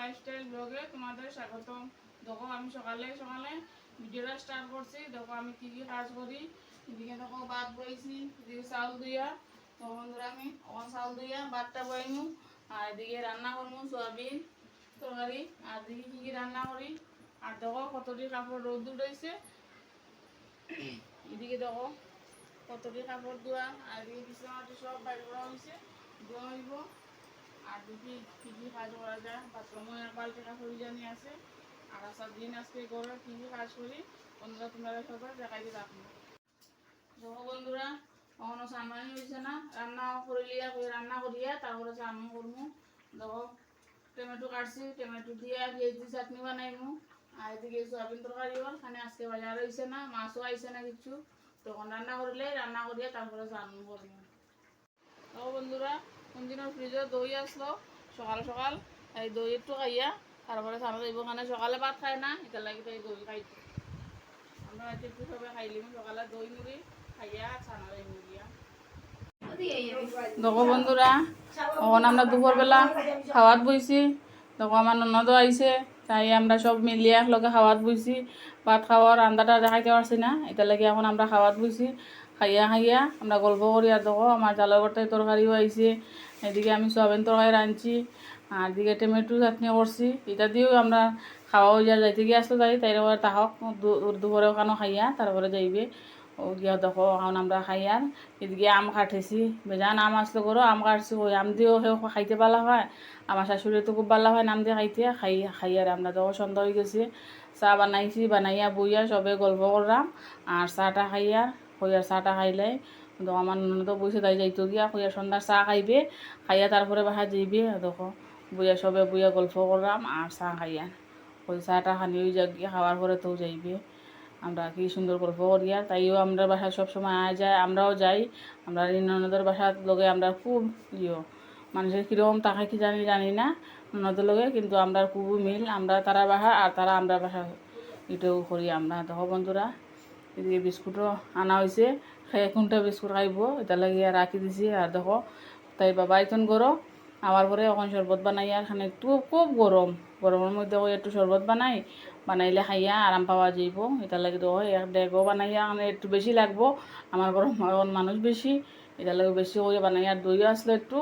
Lifestyle ব্লগে তোমাদের স্বাগতম। দেখো, আমি সকালে সকালে ভিডিওটা স্টার্ট করছি। দেখো, আমি কি কি কাজ করি। এদিকে দেখো, ভাত বইছি, এদিকে চাউল দিয়া তো বন্ধুরা, আমি অন চাউল দিয়া ভাতটা বইমু আর এদিকে রান্না করব, সয়াবিন তরকারি। আর এদিকে কি কি রান্না করি। আর দেখো, কতটি কাপড় রোদ উঠেছে। এদিকে দেখো, কতটি কাপড় ধোয়া। আর এদিকে বিছানাটি সব বাইর করা হয়েছে। ধোয়া আর দেখি কী কী কাজ করা যায়। এক বালতি কাপড় জানি আছে আর আসার দিন আজকে কী কী কাজ করি, বন্ধুরা তোমরা সবাই দেখাইতে থাকব দেখো বন্ধুরা কখনো সামনে হয়েছে না। রান্না করিলিয়া করে রান্না করিয়া তারপরে চান করব। দেখো, টমেটো কাটছি, টমেটো দিয়ে পেঁয়াজ চাটনি বানাইমু আর এদিকে সোয়াবিন তরকারি হল, খানে আজকে বাজার হয়েছে না, মাছও আইছে না কিছু। তখন রান্না করিলে, রান্না করিয়া তারপরে চান করব। তো বন্ধুরা কোনদিনের ফ্রিজে দই আসলো সকাল সকাল এই দই একটু খাইয়া তারপরে সারা যাইব মানে সকালে ভাত খায় না এটা লাগি তাই দই খাইতে আমরা একটু সবাই খাইলিম দেখো বন্ধুরা তখন আমরা দুপুরবেলা খাওয়াত বইছি তখন আমার ননদও আইছে তাই আমরা সব মিলিয়ে একলগে খাওয়াত বইছি, ভাত খাওয়ার রান্নাটা দেখাইতে পারছি না এটা লাগে এখন আমরা খাওয়াত বইছি, খাইয়া খাইয়া আমরা গল্প করি আর দেখো আমার জালের গটায় তরকারিও আইছে এদিকে আমি সোয়াবিন তরকারি রাঁধছি, আর এদিকে টমেটো চাটনি করছি। এটা দিয়েও আমরা খাওয়া হয়ে যায়, যাইতে গিয়ে আসলো যাই তাই তাহক দুপুরে ওখানে খাইয়া, তারপরে যাইবে। ও গিয়া দেখো, এখন আমরা খাইয়ার এদিকে আম কাটেছি। বেজান আম আসলো করো আম কাটছি, ওই আম দিয়েও সে খাইতে পালা হয়। আমার শাশুড়ি তো খুব ভালো হয় নাম দিয়ে খাইতে, খাই খাইয়ার আমরা দেখো সন্ধ্যা হয়ে গেছে। চাহ বানাইছি, বানাইয়া বইয়া সবে গল্প করলাম, আর চাহটা খাইয়া হইয়ার চাহটা খাইলে তো আমার ননদ বসে তাই যাইতো গিয়া হইয়ার সন্ধ্যার চা খাইবে, খাইয়া তারপরে বাসা যাইবে, দেখো। বইয়া সবে বইয়া গল্প করলাম আর চা খাইয়া। ওই চাহটা খানি ওই যাক গিয়া খাওয়ার পরে তো যাইবে। আমরা কি সুন্দর গল্প করিয়া তাইও আমরা বাসায় সবসময় আয় যায়, আমরাও যাই। আমরা ননদের বাসার লগে আমরা খুব ইয়ে মানুষের কীরকম তাকে কি জানি জানি না ননদের লগে, কিন্তু আমরা খুব মিল, আমরা তারা বাসা আর তারা আমরা বাসা এটাও করি আমরা, দেখো বন্ধুরা এদিকে বিস্কুটও আনা হয়েছে খেয়ে কোনটা বিস্কুট খাইব এটা লাগিয়ে রাখি দিছি আর দেখো তাই বাবা এখন গরম আমার পরে এখন শরবত বানাই আর খানে একটু খুব গরম গরমের মধ্যে একটু শরবত বানাই, বানাইলে খাইয়া আরাম পাওয়া যাইব এটা লাগে দেখো, এক ডেগো বানাইয়া একটু বেশি লাগবো। আমার এখন মানুষ বেশি এটা লাগে বেশি করে বানাই আর দইও আসলে একটু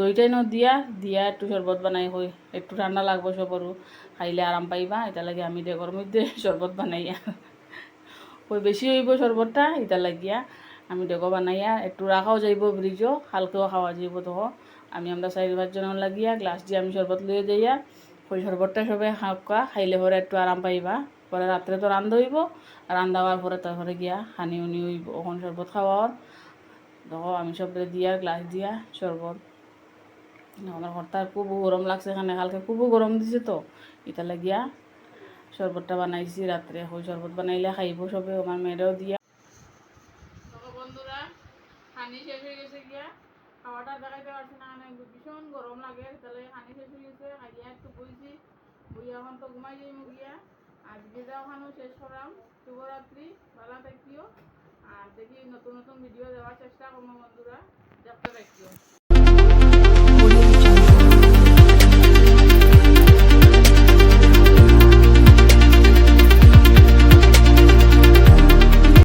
দইটাই ন দিয়া দিয়া একটু শরবত বানাই হই একটু ঠান্ডা লাগবো সবরও খাইলে আরাম পাইবা এটা লাগে আমি ডেগর মধ্যে শরবত বানাইয়া ওই বেশি হইব শরবতটা এটা লাগিয়া আমি ডেগো বানাইয়া, একটু রাখাও যাইব ব্রিজও হালকাও খাওয়া যাইব তো আমি আমরা চারি পাঁচজন লাগিয়া গ্লাস দিয়ে আমি শরবত লইয়া যাইয়া, ওই শরবতটা সবে খাওয়া খাইলে পরে একটু আরাম পাইবা। পরে রাত্রে তো রান্ধ হইব রান্ধা হওয়ার পরে তারপরে গিয়া হানি উনি হইব ওখান শরবত খাওয়ার। দেখো আমি সব দিয়া গ্লাস দিয়া শরবত। আমার ঘরটা খুব গরম লাগছে এখানে, কালকে খুব গরম দিছে তো। এটা লাগিয়া শরবতটা বানাইছি, রাত্রে ওই শরবত বানাইলে খাইব সবে, আমার মেয়েরাও দিয়া। হানি শেষ হয়ে গেছে গিয়া। খাওয়াটা দেখাইতে পারছি না মানে ভীষণ গরম লাগে। তাহলে হানি শেষ হয়ে গেছে খাইয়া একটু বইছি। বই এখন তো ঘুমাই যাই মুগিয়া আর ভিডিওটা ওখানেও শেষ করাম। শুভরাত্রি, ভালো থাকিও। আর দেখি নতুন নতুন ভিডিও দেওয়ার চেষ্টা করব বন্ধুরা। দেখতে রাখিও